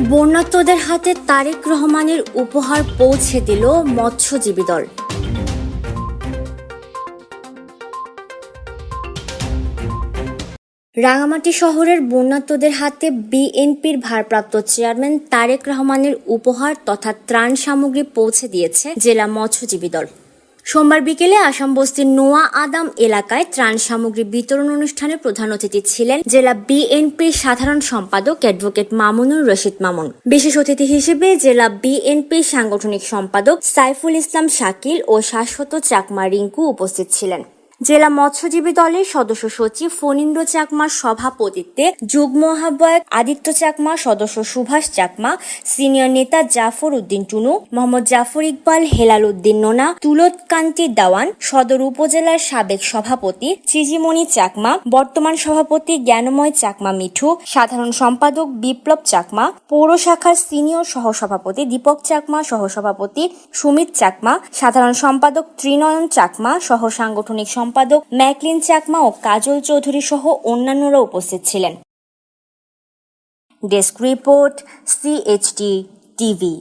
বন্যাত্মদের হাতে তারেক রহমানের উপহার পৌঁছে দিল মৎস্যজীবী দল। রাঙামাটি শহরের বন্যাত্মদের হাতে বিএনপির ভারপ্রাপ্ত চেয়ারম্যান তারেক রহমানের উপহার তথা ত্রাণ সামগ্রী পৌঁছে দিয়েছে জেলা মৎস্যজীবী দল। সোমবার বিকেলে আসাম বস্তির নোয়া আদাম এলাকায় ত্রাণ সামগ্রী বিতরণ অনুষ্ঠানে প্রধান অতিথি ছিলেন জেলা বিএনপির সাধারণ সম্পাদক অ্যাডভোকেট মামুনুর রশিদ মামুন। বিশেষ অতিথি হিসেবে জেলা বিএনপির সাংগঠনিক সম্পাদক সাইফুল ইসলাম শাকিল ও শাশ্বত চাকমা রিঙ্কু উপস্থিত ছিলেন। জেলা মৎস্যজীবী দলের সদস্য সচিব ফণীন্দ্র চাকমার সভাপতিত্বে যুগ্ম আহ্বায়ক আদিত্য চাকমা, সদস্য সুভাষ চাকমা, সিনিয়র নেতা জাফর উদ্দিন টুনু, মোহাম্মদ জাফর ইকবাল, হেলাল উদ্দিন নোনা তুলত কান্তি দাওয়ান, সদর উপজেলার সাবেক সভাপতি চিজিমণি চাকমা, বর্তমান সভাপতি জ্ঞানময় চাকমা মিঠু, সাধারণ সম্পাদক বিপ্লব চাকমা, পৌর শাখার সিনিয়র সহসভাপতি দীপক চাকমা, সহসভাপতি সুমিত চাকমা, সাধারণ সম্পাদক ত্রিনয়ন চাকমা, সহ সাংগঠনিক সম্পাদক ম্যাকলিন চাকমা ও কাজল চৌধুরী সহ অন্যান্যরা উপস্থিত ছিলেন। Desk report CHT TV